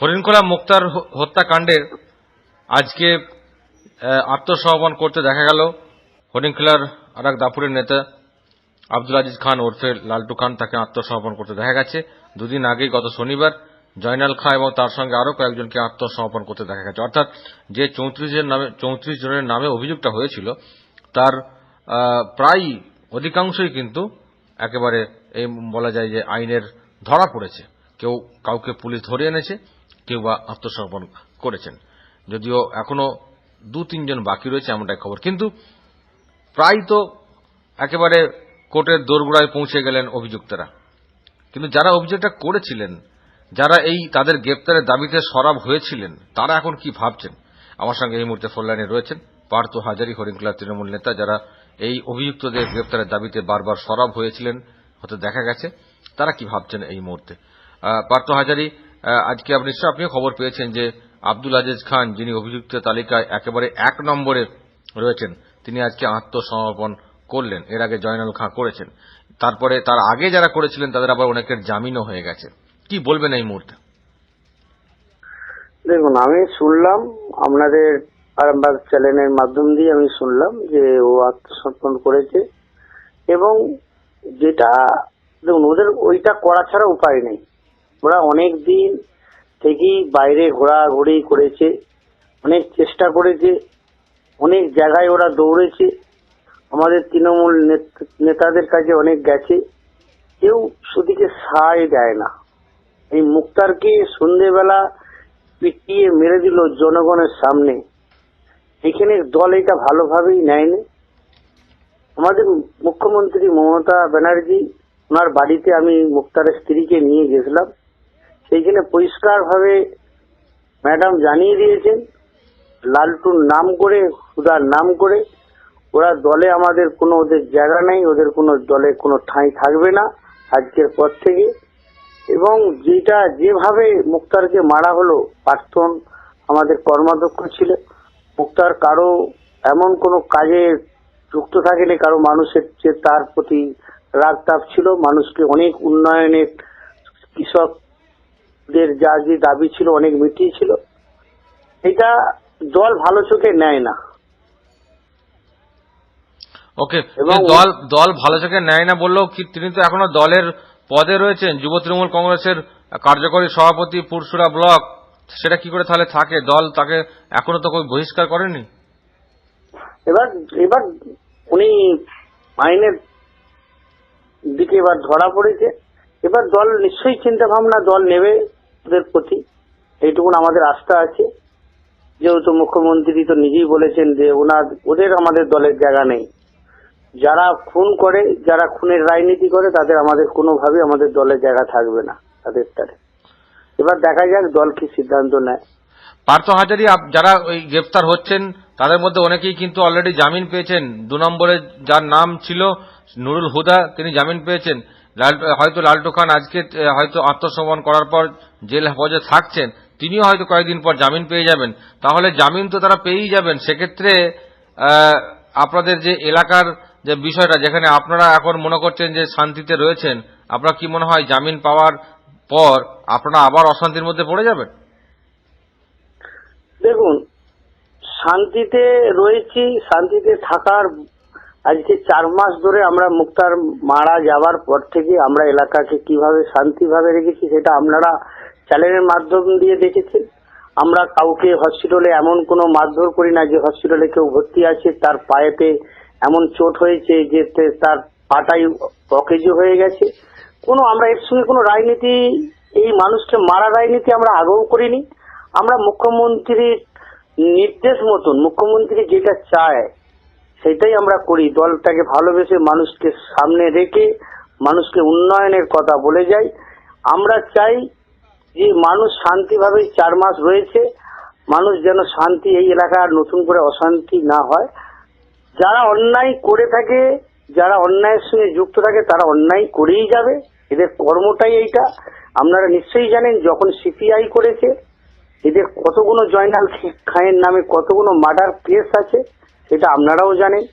হরিণখোলা মুক্তার হত্যাকাণ্ডের আজকে আত্মসমর্পণ করতে দেখা গেল হরিণখোলার আর এক দাপুরের নেতা আব্দুল আজিজ খান ওরফে লালটু খান, তাকে আত্মসমর্পণ করতে দেখা গেছে। দুদিন আগেই গত শনিবার জয়নাল খাঁ এবং তার সঙ্গে আরও কয়েকজনকে আত্মসমর্পণ করতে দেখা গেছে। অর্থাৎ যে চৌত্রিশ জনের নামে, চৌত্রিশ জনের নামে অভিযোগটা হয়েছিল, তার প্রায় অধিকাংশই কিন্তু একেবারে এই বলা যায় যে আইনের ধরা পড়েছে। কেউ কাউকে পুলিশ ধরে এনেছে কেউ বা আত্মসমর্পণ করেছেন। যদিও এখনও দু, তিনজন বাকি রয়েছে এমনটাই খবর। কিন্তু প্রায় তো একেবারে কোর্টের দোরগোড়ায় পৌঁছে গেলেন অভিযুক্তরা। কিন্তু যারা অভিযোগটা করেছিলেন, যারা এই তাদের গ্রেপ্তারের দাবিতে সরাব হয়েছিলেন, তারা এখন কি ভাবছেন? আমার সঙ্গে এই মুহূর্তে ফোনলাইনে রয়েছেন পার্থ হাজারি হরিণকুলা তৃণমূল নেতা, যারা এই অভিযুক্তদের গ্রেপ্তারের দাবিতে বারবার সরব হয়েছিলেন, হয়তো দেখা গেছে। তারা কি ভাবছেন এই মুহূর্তে? পার্থ হাজারি আজকে আপনি নিশ্চয় আপনিও খবর পেয়েছেন যে আব্দুল আজিজ খান, যিনি অভিযুক্ত তালিকায় একেবারে এক নম্বরে রয়েছেন, তিনি আজকে আত্মসমর্পণ করলেন। এর আগে জয়নাল খাঁ করেছেন। তারপরে তার আগে যারা করেছিলেন, তাদের আবার অনেকের জামিনও হয়ে গেছে। কি বলবেন এই মুহূর্তে? দেখুন, আমি শুনলাম, আপনাদের আরামবাগ চ্যানেলের মাধ্যম দিয়ে আমি শুনলাম যে ও আত্মসমর্পণ করেছে এবং যেটা, দেখুন, ওদের ওইটা করা ছাড়া উপায় নেই। ওরা অনেক দিন থেকেই বাইরে ঘোরাঘুরি করেছে, অনেক চেষ্টা করেছে, অনেক জায়গায় ওরা দৌড়েছে। আমাদের তৃণমূল নেত- নেতাদের কাছে অনেক গেছে। কেউ সুদিকে সায় দেয় না। এই মুক্তারকে সন্ধেবেলা পিটিয়ে মেরে দিল জনগণের সামনে। এখানে দল এটা ভালোভাবেই নেয়নি। আমাদের মুখ্যমন্ত্রী মমতা ব্যানার্জি, ওনার বাড়িতে আমি মুক্তারের স্ত্রীকে নিয়ে গেছিলাম। সেইখানে পরিষ্কারভাবে ম্যাডাম জানিয়ে দিয়েছেন, লালটুর নাম করে সুদার নাম করে, ওরা দলে আমাদের কোনো ওদের জায়গা নেই, ওদের কোনো দলে কোনো ঠাঁই থাকবে না আজকের পর থেকে। এবং যেটা যেভাবে মুক্তারকে মারা হলো প্রার্থন আমাদের কর্মাধ্যক্ষ ছিল, মুক্তার কারও এমন কোনো কাজে যুক্ত থাকেনি, কারও মানুষের যে তার প্রতি রাগ তাপ ছিল, মানুষকে অনেক উন্নয়নের কৃষকদের যা যে দাবি ছিল অনেক মিটিয়ে ছিল এটা দল ভালো চোখে নেয় না। ওকে এবং- দল দল ভালো চোখে নেয় না বললেও কি তিনি তো এখনও দলের পদে রয়েছেন? যুব তৃণমূল কংগ্রেসের কার্যকরী সভাপতি পুরসুরা ব্লক সেটা কি করে তাহলে থাকে? দল তাকে এখনও তো কেউ বহিষ্কার করেনি? এবার এবার উনি আইনের দিকে এবার ধরা পড়েছে। এবার দল নিশ্চয়ই চিন্তা ভাবনা দল নেবে। ওদের প্রতি এইটুকুন আমাদের আস্থা আছে। যেহেতু মুখ্যমন্ত্রী তো নিজেই বলেছেন যে ওনার, ওদের আমাদের দলের জায়গা নেই। যারা খুন করে, যারা খুনের রাজনীতি করে, তাদের আমাদের কোনোভাবে আমাদের দলের জায়গা থাকবে না, তাদের তারে এবার দেখা যাক দল কি সিদ্ধান্ত নেয়। পার্থ হাজারি যারা ওই গ্রেপ্তার হচ্ছেন, তাদের মধ্যে অনেকেই কিন্তু অলরেডি জামিন পেয়েছেন। দু নম্বরে যার নাম ছিল নুরুল হুদা, তিনি জামিন পেয়েছেন। লাল- হয়তো লালটু খান আজকে হয়তো আত্মসমর্পণ করার পর জেল হেফাজতে থাকছেন, তিনিও হয়তো কয়েকদিন পর জামিন পেয়ে যাবেন। তাহলে জামিন তো তারা পেয়েই যাবেন। সেক্ষেত্রে আপনাদের যে এলাকার যে বিষয়টা, যেখানে আপনারা এখন মনে করছেন যে শান্তিতে রয়েছেন, আপনার কি মনে হয় জামিন পাওয়ার পর আপনারা আবার অশান্তির মধ্যে পড়ে যাবেন? দেখুন, শান্তিতে রয়েছি, শান্তিতে থাকার আজকে চার মাস ধরে আমরা মুক্তার মারা যাওয়ার পর থেকে আমরা এলাকাকে কীভাবে শান্তিভাবে রেখেছি সেটা আপনারা চ্যানেলের মাধ্যম দিয়ে দেখেছেন। আমরা কাউকে হসপিটালে এমন কোনো মারধর করি না যে হসপিটালে কেউ ভর্তি আছে, তার পায়েতে এমন চোট হয়েছে যে তার পাটাই অকেজো হয়ে গেছে। কোনো, আমরা এর সঙ্গে কোনো রাজনীতি, এই মানুষকে মারা রাজনীতি আমরা আগেও করিনি। আমরা মুখ্যমন্ত্রীর নির্দেশ মতন, মুখ্যমন্ত্রী যেটা চায় সেটাই আমরা করি। দলটাকে ভালোবেসে মানুষকে সামনে রেখে মানুষকে উন্নয়নের কথা বলে যাই। আমরা চাই যে মানুষ শান্তিভাবে চার মাস রয়েছে, মানুষ যেন শান্তি এই এলাকার নতুন করে অশান্তি না হয়। যারা অন্যায় করে থাকে, যারা অন্যায়ের সঙ্গে যুক্ত থাকে, তারা অন্যায় করেই যাবে। এদের কর্মটাই এইটা। আপনারা নিশ্চয়ই জানেন, যখন সিপিআই করেছে, এদের কতগুলো জয়নাল খায়ের নামে কতগুলো মার্ডার কেস আছে সেটা আপনারাও জানেন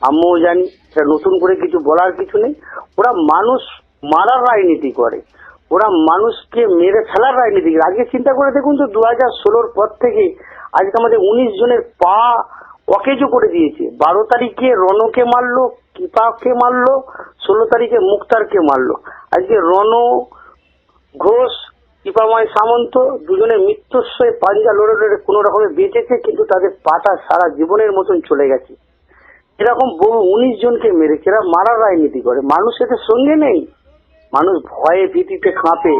আমিও জানি সেটা নতুন করে কিছু বলার কিছু নেই। ওরা মানুষ মারার রাজনীতি করে। ওরা মানুষকে মেরে ফেলার রাজনীতি করে। আজকে চিন্তা করে দেখুন তো দু হাজার ষোলোর পর থেকে আজকে আমাদের উনিশ জনের পা অকেজো করে দিয়েছে। বারো তারিখে রনকে মারলো, কৃপাকে মারলো, ষোলো তারিখে মুক্তারকে মারলো। আজকে রণ ঘোষ কৃপাময় সামন্ত দুজনে মৃত্যুশয় পাঞ্জা লড়ে লড়ে কোনো রকমে বেঁচেছে, কিন্তু তাদের পাটা সারা জীবনের মতন চলে গেছে। এরকম বহু উনিশ জনকে মেরেছে, এরা মারার রাজনীতি করে। মানুষ এদের সঙ্গে নেই। মানুষ ভয়ে ভীতিতে কাঁপে।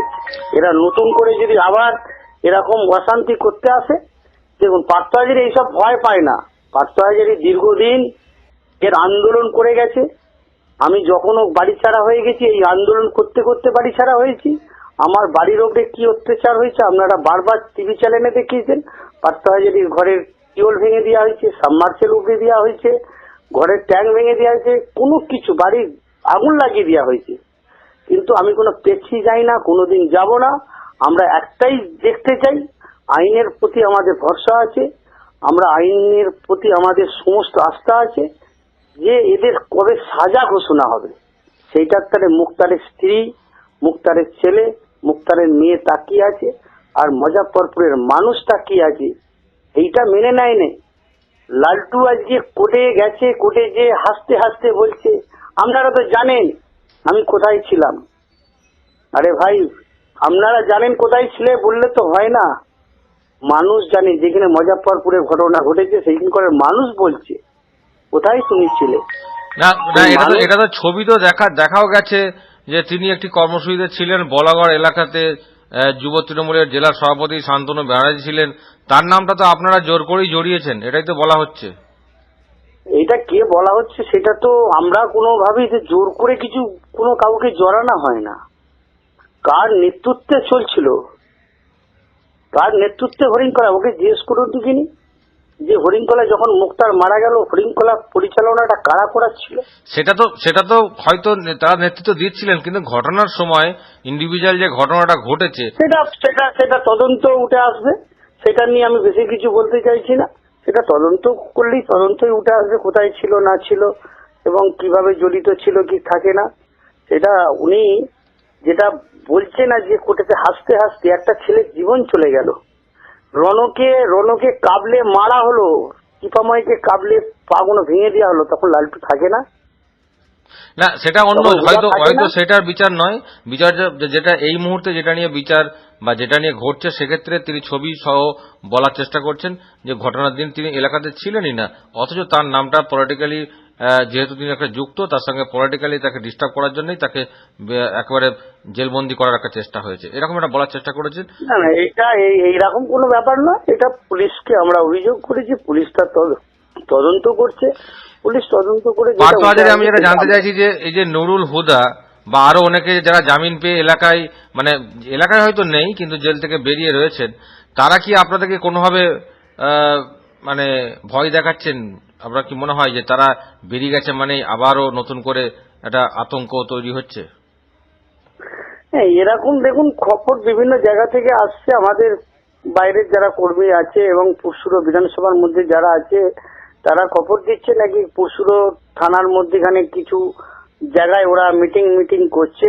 এরা নতুন করে যদি আবার এরকম অশান্তি করতে আসে, দেখুন পার্থ এইসব ভয় পায় না। পার্থ হাজারি দীর্ঘদিন এর আন্দোলন করে গেছে। আমি যখনও বাড়ি ছাড়া হয়ে গেছি, এই আন্দোলন করতে করতে বাড়ি ছাড়া হয়েছি। আমার বাড়ির ওপরে কি অত্যাচার হয়েছে আপনারা বারবার টিভি চ্যানেলে দেখিয়েছেন পার্থ হাজারির ঘরের টিউল ভেঙে দেওয়া হয়েছে সাবমার্সেল উপরে দেওয়া হয়েছে, ঘরের ট্যাঙ্ক ভেঙে দেওয়া হয়েছে, কোনো কিছু, বাড়ির আগুন লাগিয়ে দেওয়া হয়েছে। কিন্তু আমি কোনো পেছি যাই না, কোনোদিন যাব না। আমরা একটাই দেখতে চাই, আইনের প্রতি আমাদের ভরসা আছে, আমরা আইনের প্রতি আমাদের সমস্ত আস্থা আছে যে এদের কবে সাজা ঘোষণা হবে। সেইটার তাহলে মুক্তারের স্ত্রী, মুক্তারের ছেলে মুক্তারের মেয়ে তাকিয়ে আছে? আর মজাফরপুরের মানুষ তাকিয়ে আছে? এইটা মেনে নেয় নে লালটু আজকে কোর্টে গেছে কোর্টে যে হাসতে হাসতে বলছে আপনারা তো জানেন আমি কোথায় ছিলাম? আরে ভাই আপনারা জানেন কোথায় ছিলে বললে তো হয় না। মানুষ জানে যেখানে মজাফরপুরে ঘটনা ঘটেছে সেইদিন করে মানুষ বলছে। কোথায় তুমি ছিলে? না এটা তো ছবি তো দেখা দেখাও গেছে। যে তিনি একটি কর্মসূচিতে ছিলেন। বলাগড় এলাকাতে যুব তৃণমূলের জেলা সভাপতি শান্তনু ব্যানার্জি ছিলেন। তার নামটা তো আপনারা জোর করেই জড়িয়েছেন, এটাই তো বলা হচ্ছে। এটা কে বলা হচ্ছে সেটা তো আমরা কোনোভাবেই যে জোর করে কিছু কোনো কাউকে জড়ানো হয় না। কার নেতৃত্বে চলছিল? কার নেতৃত্বে হরিণকলা ওকে জিজ্ঞেস করুন তো যিনি যে হরিণকলা যখন মুক্তার মারা গেল হরিণকলা পরিচালনাটা কারা করাচ্ছিল? সেটা তো সেটা তো হয়তো তারা নেতৃত্ব দিচ্ছিলেন কিন্তু ঘটনার সময় ইন্ডিভিজুয়াল যে ঘটনাটা ঘটেছে সেটা সেটা সেটা তদন্ত উঠে আসবে। সেটা নিয়ে আমি বেশি কিছু বলতে চাইছি না। সেটা তদন্ত করলেই তদন্তই উঠে আসবে কোথায় ছিল না ছিল এবং কীভাবে জড়িত ছিল কি থাকে না। সেটা উনি যেটা বলছে না যে কোর্টেতে হাসতে হাসতে একটা ছেলের জীবন চলে গেল। রনকে রনকে কাবলে মারা হলো চিপাময়কে কাবলে পাগুনো ভেঙে দেওয়া হলো তখন লালটু থাকে না না সেটা অন্য হয়তো হয়তো? সেটার বিচার নয় বিচার যেটা এই মুহূর্তে যেটা নিয়ে বিচার বা যেটা নিয়ে ঘটছে সেক্ষেত্রে তিনি ছবি সহ বলার চেষ্টা করছেন যে ঘটনার দিন তিনি এলাকাতে ছিলেনই না অথচ তার নামটা পলিটিক্যালি যেহেতু তিনি একটা যুক্ত তার সঙ্গে পলিটিক্যালি তাকে ডিস্টার্ব করার জন্যই তাকে একেবারে জেলবন্দি করার একটা চেষ্টা হয়েছে। এরকম একটা বলার চেষ্টা করেছেন? না না এটা এইরকম কোনো ব্যাপার না। এটা পুলিশকে আমরা অভিযোগ করেছি পুলিশ তার তদন্ত করছে। পুলিশ তদন্ত করে যেটা পার্থ হাজারে আমি যেটা জানতে চাইছি যে এই যে নুরুল হুদা বা আরও অনেকে যারা জামিন পেয়ে এলাকায় মানে এলাকায় হয়তো নেই কিন্তু জেল থেকে বেরিয়ে রয়েছেন তারা কি আপনাদেরকে কোনোভাবে আহ, মানে ভয় দেখাচ্ছেন। আপনার কি মনে হয় যে তারা বেরিয়ে গেছে মানে আবারও নতুন করে একটা আতঙ্ক তৈরি হচ্ছে? হ্যাঁ এরকম দেখুন, খবর বিভিন্ন জায়গা থেকে আসছে। আমাদের বাইরের যারা কর্মী আছে এবং পুরসুরো বিধানসভার মধ্যে যারা আছে, তারা খবর দিচ্ছে নাকি পুরসুরো থানার মধ্যেখানে কিছু জায়গায় ওরা মিটিং মিটিং করছে।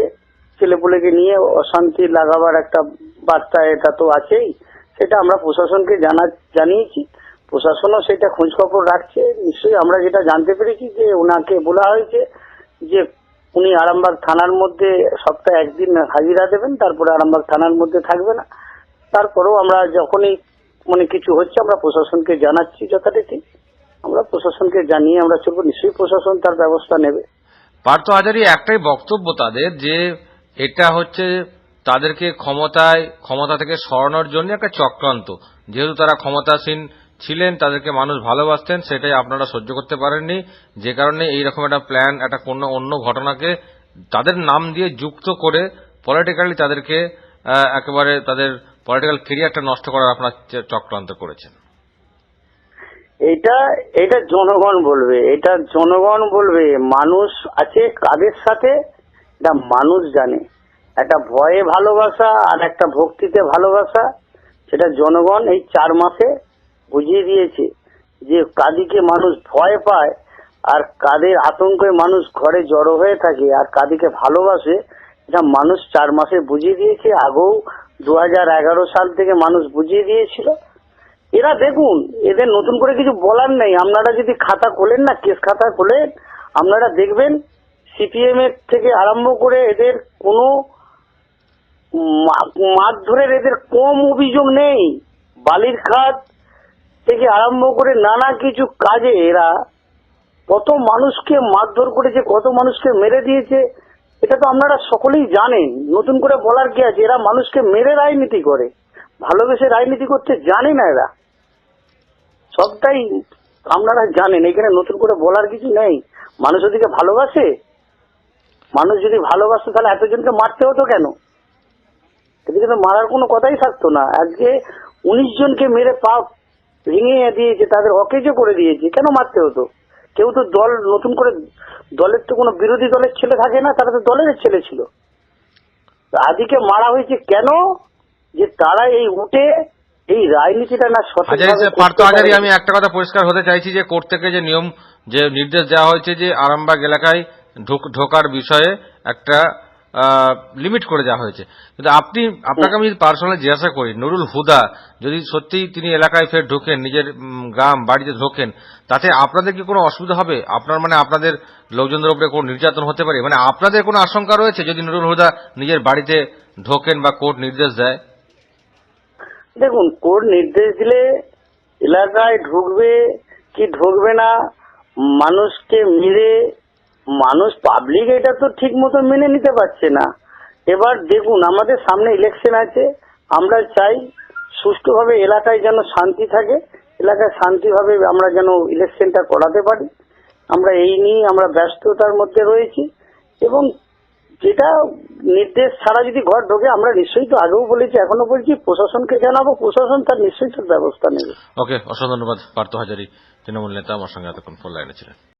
ছেলেপুলেকে নিয়ে অশান্তি লাগাবার একটা বার্তা এটা তো আছেই। সেটা আমরা প্রশাসনকে জানা, জানিয়েছি। প্রশাসনও সেটা খোঁজ খবর রাখছে। নিশ্চয়ই আমরা যেটা জানতে পেরেছি যে ওনাকে বলা হয়েছে যে উনি আরামবাগ থানার মধ্যে সপ্তাহে একদিন হাজিরা দেবেন, তারপরে আরামবাগ থানার মধ্যে থাকবে না। তারপরেও আমরা যখনই মানে কিছু হচ্ছে, আমরা প্রশাসনকে জানাচ্ছি যথারীতি। আমরা প্রশাসনকে জানিয়ে আমরা চলবো, নিশ্চয়ই প্রশাসন তার ব্যবস্থা নেবে। পার্থ হাজারি, একটাই বক্তব্য তাদের যে এটা হচ্ছে তাদেরকে ক্ষমতায়, ক্ষমতা থেকে সরানোর জন্য একটা চক্রান্ত। যেহেতু তারা ক্ষমতাসীন ছিলেন, তাদেরকে মানুষ ভালোবাসতেন, সেটাই আপনারা সহ্য করতে পারেননি। যে কারণে এই রকম একটা প্ল্যান একটা কোনো অন্য ঘটনাকে তাদের নাম দিয়ে যুক্ত করে পলিটিক্যালি তাদেরকে একেবারে তাদের পলিটিক্যাল কেরিয়ারটা নষ্ট করার আপনার চক্রান্ত করেছেন। এটা এটা জনগণ বলবে, এটা জনগণ বলবে, মানুষ আছে কাদের সাথে? এটা মানুষ জানে। একটা ভয়ে ভালোবাসা আর একটা ভক্তিতে ভালোবাসা, সেটা জনগণ এই চার মাসে বুঝিয়ে দিয়েছে যে কাদিকে মানুষ ভয় পায় আর কাদের আতঙ্কে মানুষ ঘরে জড়ো হয়ে থাকে আর কাদিকে ভালোবাসে, এটা মানুষ চার মাসে বুঝিয়ে দিয়েছে, আগেও দু হাজার এগারো সাল থেকে মানুষ বুঝিয়ে দিয়েছিল। এরা দেখুন, এদের নতুন করে কিছু বলার নেই। আপনারা যদি খাতা খোলেন না, কেস খাতা খোলেন, আপনারা দেখবেন সিপিএম এর থেকে আরম্ভ করে এদের কোনো মারধরের এদের কম অভিযোগ নেই। বালির খাত থেকে আরম্ভ করে নানা কিছু কাজে এরা কত মানুষকে মারধর করেছে, কত মানুষকে মেরে দিয়েছে, এটা তো আপনারা সকলেই জানেন। নতুন করে বলার কি আছে? এরা মানুষকে মেরে রাজনীতি করে। ভালোবেসে রাজনীতি করতে জানে না এরা। সবটাই আপনারা জানেন। এখানে নতুন করে বলার কিছু নেই। মানুষ ওদিকে ভালোবাসে? মানুষ যদি ভালোবাসতো, তাহলে এতজনকে মারতে হতো কেন? এদিকে তো মারার কোনো কথাই থাকতো না। আজকে উনিশ জনকে মেরে পা ভেঙে দিয়েছে তাদের অকেজো করে দিয়েছে কেন মারতে হতো? কেউ তো দল নতুন করে দলের তো কোনো বিরোধী দলের ছেলে থাকে না তারা তো দলের ছেলে ছিল। আদিকে মারা হয়েছে কেন? যে তারা এই উঠে এই রাজনীতিটা না পার্থ আমি একটা কথা পরিষ্কার হতে চাইছি যে কোর্ট থেকে যে নিয়ম যে নির্দেশ দেওয়া হয়েছে যে আরামবাগ এলাকায় ঢোক- ঢোকার বিষয়ে একটা লিমিট করে দেওয়া হয়েছে। কিন্তু আপনি, আপনাকে আমি পার্সোনালি জিজ্ঞাসা করি, নুরুল হুদা, যদি সত্যি তিনি এলাকায় ফের ঢোকেন, নিজের গ্রাম, বাড়িতে ঢোকেন, তাতে আপনাদের কি কোনো অসুবিধা হবে? আপনার মানে আপনাদের লোকজনদের উপরে কোনো নির্যাতন হতে পারে? মানে আপনাদের কোনো আশঙ্কা রয়েছে যদি নুরুল হুদা নিজের বাড়িতে ঢোকেন বা কোর্ট নির্দেশ দেয়? দেখুন, কোর্ট নির্দেশ দিলে এলাকায় ঢুকবে কি ঢুকবে না, মানুষকে মেরে মানুষ পাবলিক এটা তো ঠিক মতো মেনে নিতে পারছে না। এবার দেখুন, আমাদের সামনে ইলেকশন আছে। আমরা চাই সুষ্ঠুভাবে এলাকায় যেন শান্তি থাকে, এলাকায় শান্তিভাবে আমরা যেন ইলেকশনটা করাতে পারি। আমরা এই নিয়ে আমরা ব্যস্ততার মধ্যে রয়েছি এবং যেটা নির্দেশ ছাড়া যদি ঘর ঢোকে, আমরা নিশ্চয়ই তো আগেও বলেছি, এখনও বলছি, প্রশাসনকে জানাব, প্রশাসন তার নিশ্চয়ই ব্যবস্থা নেবে। ওকে অসংখ্য ধন্যবাদ, পার্থ হাজারি, তৃণমূল নেতা, আমার সঙ্গে এতক্ষণ ফোন লাইনে ছিলেন।